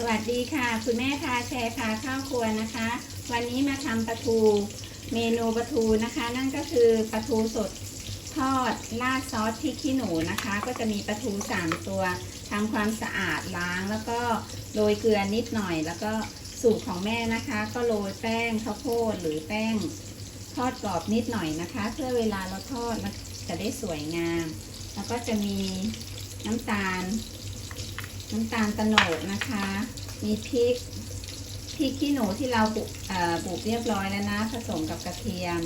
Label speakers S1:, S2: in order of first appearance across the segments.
S1: สวัสดีค่ะ คุณแม่พาแชร์พาข้าวครัวนะคะ วันนี้มาทำปลาทูเมนูปลาทูนะคะ นั่นก็คือปลาทูสดทอดราดซอสพริกขี้หนูนะคะ ก็จะมีปลาทูสามตัวทำความสะอาดล้างแล้วก็โรยเกลือนิดหน่อย แล้วก็สูตรของแม่นะคะ ก็โรยแป้งข้าวโพดหรือแป้ง ทอดกรอบนิดหน่อยนะคะ เพื่อเวลาเราทอดจะได้สวยงาม แล้วก็จะมีน้ำตาล น้ำตาลตะโนดนะคะ มีพริกพริกขี้หนูที่เราบุบุกเรียบร้อยแล้วนะ ผสมกับกระเทียม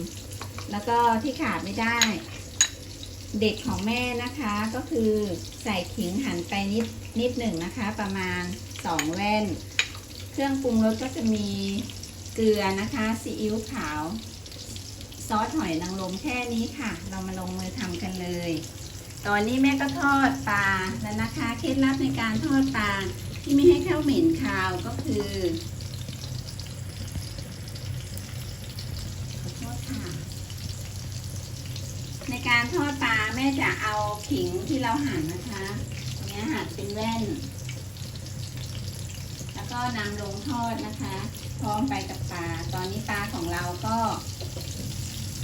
S1: แล้วก็ที่ขาดไม่ได้ เด็ดของแม่นะคะก็คือใส่ขิงหั่นไปนิดนิดหนึ่งนะคะ ประมาณสองแว่น เครื่องปรุงรสก็จะมีเกลือนะคะซีอิ๊วขาว ซอสหอยนางรมแค่นี้ค่ะ เรามาลงมือทำกันเลย ตอนนี้แม่ก็ทอดปลาแล้วนะคะ เคล็ดลับในการทอดปลาที่ไม่ให้เข้าเหม็นคาวก็คือขอโทษค่ะ ในการทอดปลาแม่จะเอาขิงที่เราหั่นนะคะตรงนี้หั่นเป็นแว่น แล้วก็นำลงทอดนะคะ พร้อมไปกับปลา ตอนนี้ปลาของเราก็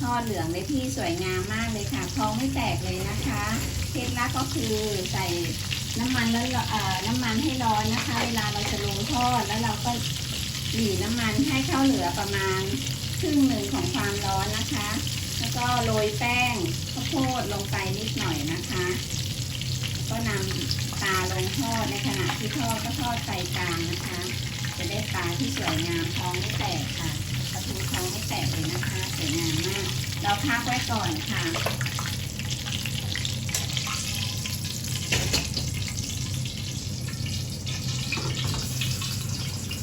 S1: ทอดเหลืองได้ที่สวยงามมากเลยค่ะท้องไม่แตกเลยนะคะเคล็ดลับก็คือใส่น้ำมันแล้วน้ำมันให้ร้อนนะคะ เวลาเราจะลงทอดแล้วเราก็หลีน้ำมันให้เข้าเหลือประมาณครึ่งหนึ่งของความร้อนนะคะ แล้วก็โรยแป้งข้าวโพดลงไปนิดหน่อยนะคะ ก็นำปลาลงทอดในขณะที่ทอดก็ทอดไฟกลางนะคะ จะได้ปลาที่สวยงามท้องไม่แตกค่ะ แตกเลยนะคะสวยงามมาก เราพักไว้ก่อนค่ะ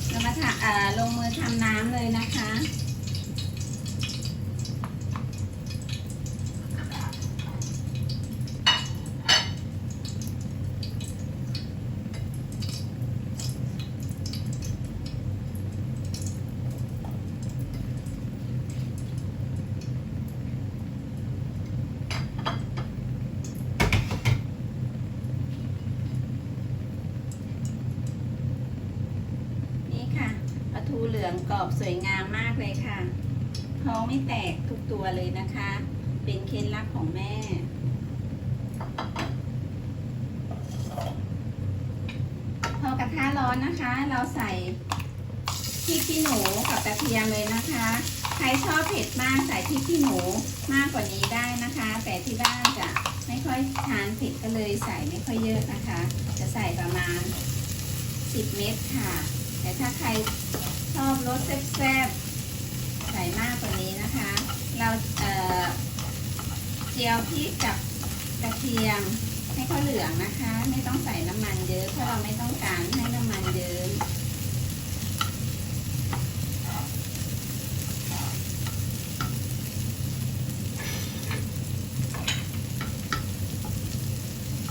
S1: เรามาทำเอ่อลงมือทำน้ำเลยนะคะ นี่ค่ะป ลืองกรอบสวยงามมากเลยค่ะ ท้องไม่แตกทุกตัวเลยนะคะ เป็นเคล็ดลับของแม่พอกระทะร้อนนะคะ เราใส่พริกขี้หนูกับกระเทียมเลยนะคะ ใครชอบเผ็ดมากใส่พริกขี้หนูมากกว่านี้ได้นะคะ แต่ที่บ้านจะไม่ค่อยทานเผ็ดก็เลยใส่ไม่ค่อยเยอะนะคะ จะใส่ประมาณ 10 เม็ดค่ะ แต่ถ้าใคร ชอบรสแซ่บๆใส่มากกว่านี้นะคะ เราเอ่อเจียวพริกกับกระเทียมให้เขาเหลืองนะคะ ไม่ต้องใส่น้ำมันเยอะเพราะเราไม่ต้องการให้น้ำมันเยอะ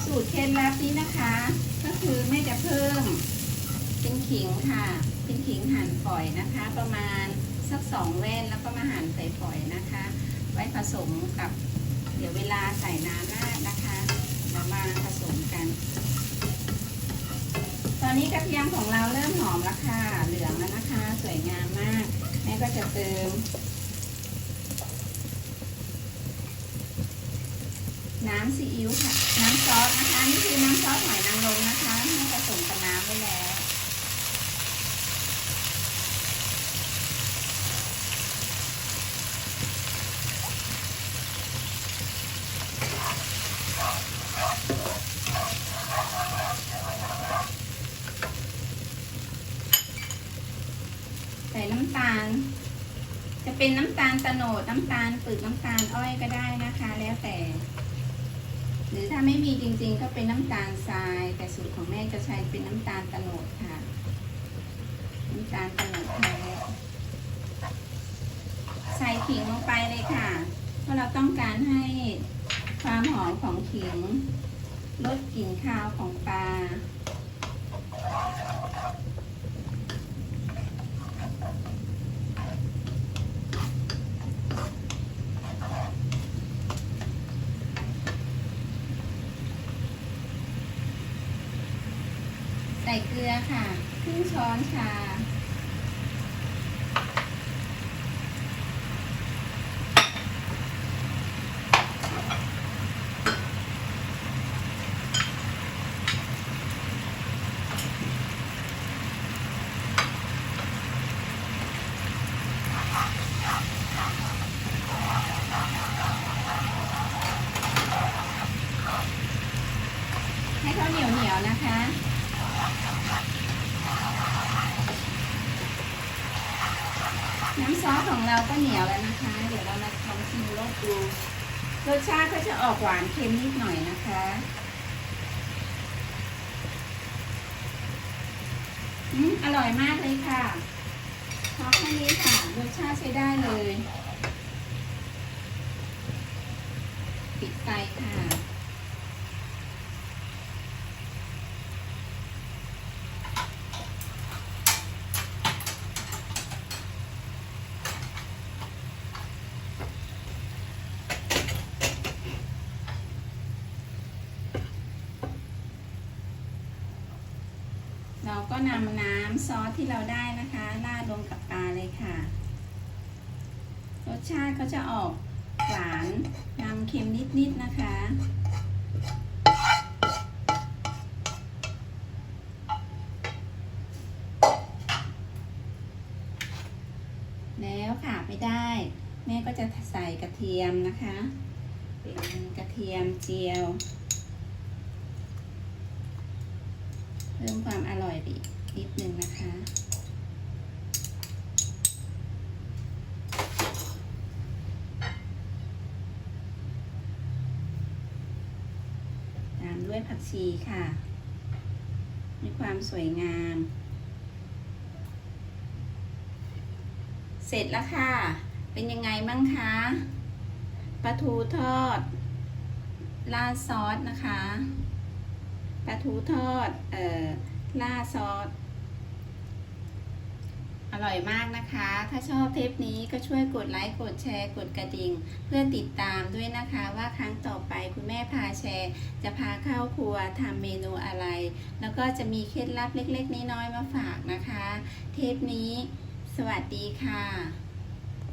S1: สูตรเคล็ดลับนี้นะคะ ก็คือแม่จะเพิ่มเป็นขิงค่ะ เป็นขิงหั่นฝอยนะคะ ประมาณสักสองแว่นแล้วก็มาหั่นใส่ฝอยนะคะ ไว้ผสมกับเดี๋ยวเวลาใส่น้ำราดนะคะแล้วมาผสมกัน ตอนนี้กระเทียมของเราเริ่มหอมแล้วค่ะ เหลืองแล้วนะคะ สวยงามมาก แม่ก็จะเติม น้ำซีอิ๊วค่ะ น้ำซอสนะคะ นี่คือน้ำซอสหอยนางรมนะคะแม่ผสมกับน้ำไว้แล้ว ใส่น้ำตาล จะเป็นน้ำตาลตะโนดน้ำตาลปึกน้ำตาลอ้อยก็ได้นะคะ แล้วแต่ หรือถ้าไม่มีจริงๆ ก็เป็นน้ำตาลทราย แต่สูตรของแม่จะใช้เป็นน้ำตาลตะโนดค่ะ น้ำตาลตะโนดแท้ใส่ขิงลงไปเลยค่ะ เพราะเราต้องการให้ความหอมของขิงลดกลิ่นคาวของปลา ใส่เกลือค่ะครึ่งช้อนชา ให้เขาเหนียวเหนียวนะคะ น้ำซอสของเราก็เหนียวแล้วนะคะ เดี๋ยวเรามาลองชิมรสดู รสชาติก็จะออกหวานเค็มนิดหน่อยนะคะ อืมอร่อยมากเลยค่ะพอแค่นี้ค่ะ รสชาติใช้ได้เลย ปิดไฟค่ะ เราก็นำน้ำซอสที่เราได้นะคะราดลงกับปลาเลยค่ะ รสชาติก็จะออกหวานนำเค็มนิดๆนะคะ แล้วขาดไม่ได้ แม่ก็จะใส่กระเทียมนะคะ เป็นกระเทียมเจียว เพิ่มความอร่อยอีกนิดนึงนะคะ ตามด้วยผักชีค่ะ มีความสวยงาม เสร็จแล้วค่ะ เป็นยังไงบ้างคะปลาทูทอดราดซอสนะคะ ปลาทูทอด เอ่อราซอส อร่อยมากนะคะ ถ้าชอบเทปนี้ก็ช่วยกดไลค์ กดแชร์ กดกระดิ่ง เพื่อติดตามด้วยนะคะ ว่าครั้งต่อไปคุณแม่พาแชร์ จะพาเข้าครัวทำเมนูอะไร แล้วก็จะมีเคล็ดลับเล็ก ๆ น้อยๆมาฝากนะคะ เทปนี้ สวัสดีค่ะ